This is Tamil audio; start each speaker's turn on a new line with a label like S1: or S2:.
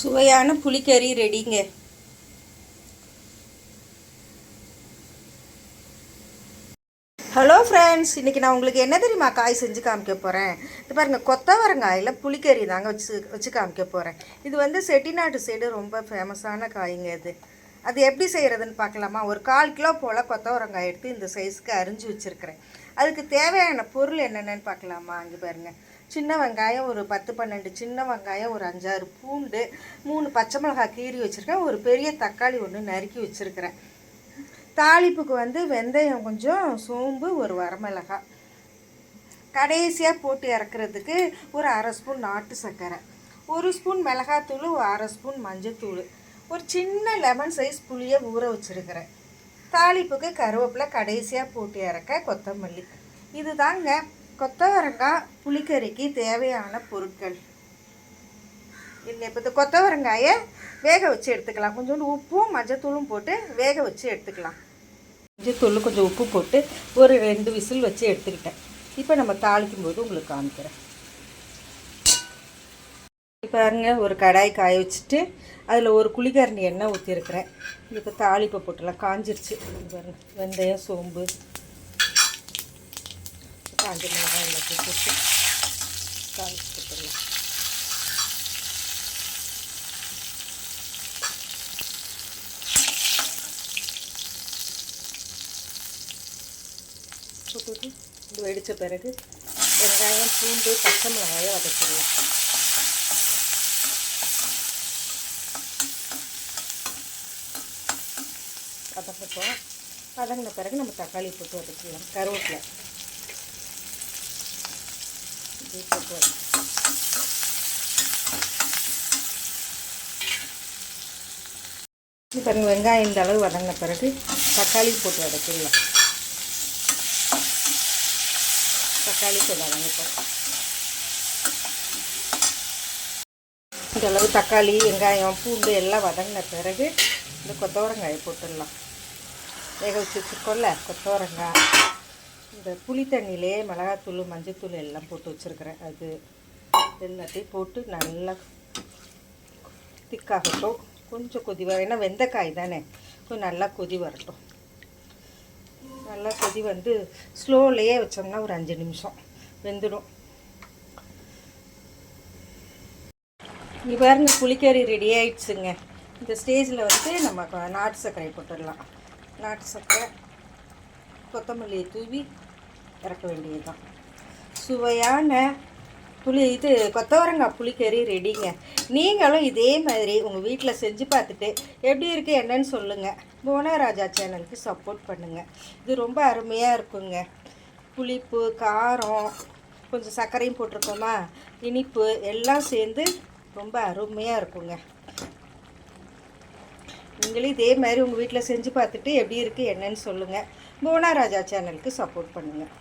S1: சுவையான புளிக்கறி ரெடிங்க ஹலோ ஃப்ரெண்ட்ஸ் இன்றைக்கி நான் உங்களுக்கு என்ன தெரியுமா காய் செஞ்சு காமிக்க போகிறேன் இது பாருங்கள் கொத்தவரங்காயில் புளிக்கறி தாங்க வச்சு வச்சு காமிக்க போகிறேன் இது வந்து செட்டிநாட்டு சைடு ரொம்ப ஃபேமஸான காய்ங்க இது. அது எப்படி செய்கிறதுன்னு பார்க்கலாமா? ஒரு கால் கிலோ போல் கொத்தவரங்காய் எடுத்து இந்த சைஸ்க்கு அரிஞ்சு வச்சுருக்கிறேன். அதுக்கு தேவையான பொருள் என்னென்னு பார்க்கலாமா? அங்கே பாருங்கள் சின்ன வெங்காயம் ஒரு பத்து பன்னெண்டு சின்ன வெங்காயம் ஒரு அஞ்சாறு பூண்டு மூணு பச்சை மிளகாய் கீறி வச்சுருக்கேன். ஒரு பெரிய தக்காளி ஒன்று நறுக்கி வச்சுருக்கிறேன். தாளிப்புக்கு வந்து வெந்தயம் கொஞ்சம் சோம்பு ஒரு வரமிளகாய். கடைசியாக போட்டு இறக்குறதுக்கு ஒரு அரை ஸ்பூன் நாட்டு சர்க்கரை ஒரு ஸ்பூன் மிளகாத்தூள் ஒரு அரை ஸ்பூன் மஞ்சத்தூள் ஒரு சின்ன லெமன் சைஸ் புளியை ஊற வச்சுருக்கிறேன். தாளிப்புக்கு கருவேப்பிலை கடைசியாக போட்டு இறக்க கொத்தமல்லி. இது தாங்க கொத்தவரங்காய் புளிக்கறிக்கு தேவையான பொருட்கள். இல்லை இப்போ இந்த கொத்தவரங்காயை வேக வச்சு எடுத்துக்கலாம். கொஞ்சோண்டு உப்பும் மஞ்சத்தூளும் போட்டு வேக வச்சு எடுத்துக்கலாம். மஞ்சத்தூள் கொஞ்சம் உப்பு போட்டு ஒரு ரெண்டு விசில் வச்சு எடுத்துக்கிட்டேன். இப்போ நம்ம தாளிக்கும் போது உங்களுக்கு காமிக்கிறேன். இப்போ பாருங்க ஒரு கடாய் காய வச்சுட்டு அதில் ஒரு குளிக்கரணி எண்ணெய் ஊற்றிருக்கிறேன் இப்போ தாளிப்பை போட்டுலாம் காஞ்சிருச்சு. பாருங்க வெந்தயம் சோம்பு காஞ்ச மிளகாய் எல்லாத்தையும் போட்டு தாளிச்சு போட்டுடலாம் போட்டுட்டு இது வெடித்த பிறகு வெங்காயம் பூண்டு பச்சை மிளகாயை வதக்கிடலாம். வதக்கிட்டோம் வதங்கின பிறகு நம்ம தக்காளி போட்டு வதக்கிடலாம். கருவேப்பிலை. இப்படி போட்டு வதக்கி வெங்காயம் இந்த அளவு வதங்கின பிறகு தக்காளி போட்டு வதக்கிடலாம். தக்காளி போட்டு வதங்கிட்டோம் இந்த அளவு தக்காளி வெங்காயம் பூண்டு எல்லாம் வதங்கின பிறகு இந்த கொத்தவரங்காயை போட்டுடலாம். வேக வச்சு வச்சுருக்கோம்ல கொத்தவரங்காய். இந்த புளி தண்ணியிலே மிளகாத்தூள் மஞ்சத்தூள் எல்லாம் போட்டு வச்சுருக்கிறேன். அது எல்லாத்தையும் போட்டு நல்லா திக்காகட்டும். கொஞ்சம் கொதி வர ஏன்னா வெந்தக்காய் தானே. கொஞ்சம் நல்லா கொதி வரட்டும். நல்லா கொதி வந்து ஸ்லோலையே வச்சோம்னா ஒரு அஞ்சு நிமிஷம் வெந்துடும். இங்கே பாருங்க புளிக்கறி ரெடி ஆயிடுச்சுங்க. இந்த ஸ்டேஜில் வந்து நம்ம நாட்டு சர்க்கரை போட்டுடலாம். நாட்டு சர்க்கரை. கொத்தமல்லியை தூவி இறக்க வேண்டியதுதான். சுவையான புளி இது கொத்தவரங்காய் புளிக்கறி ரெடிங்க நீங்களும் இதே மாதிரி உங்கள் வீட்டில் செஞ்சு பார்த்துட்டு எப்படி இருக்குது என்னன்னு சொல்லுங்கள் புவனராஜா சேனலுக்கு சப்போர்ட் பண்ணுங்கள் இது ரொம்ப அருமையாக இருக்குங்க. புளிப்பு காரம் கொஞ்சம் சர்க்கரையும் போட்டிருக்கோமா? இனிப்பு எல்லாம் சேர்ந்து ரொம்ப அருமையாக இருக்குங்க. நீங்களும் இதே மாதிரி உங்கள் வீட்டில் செஞ்சு பார்த்துட்டு எப்படி இருக்குது என்னன்னு சொல்லுங்கள் புவனராஜா சேனலுக்கு சப்போர்ட் பண்ணுங்கள்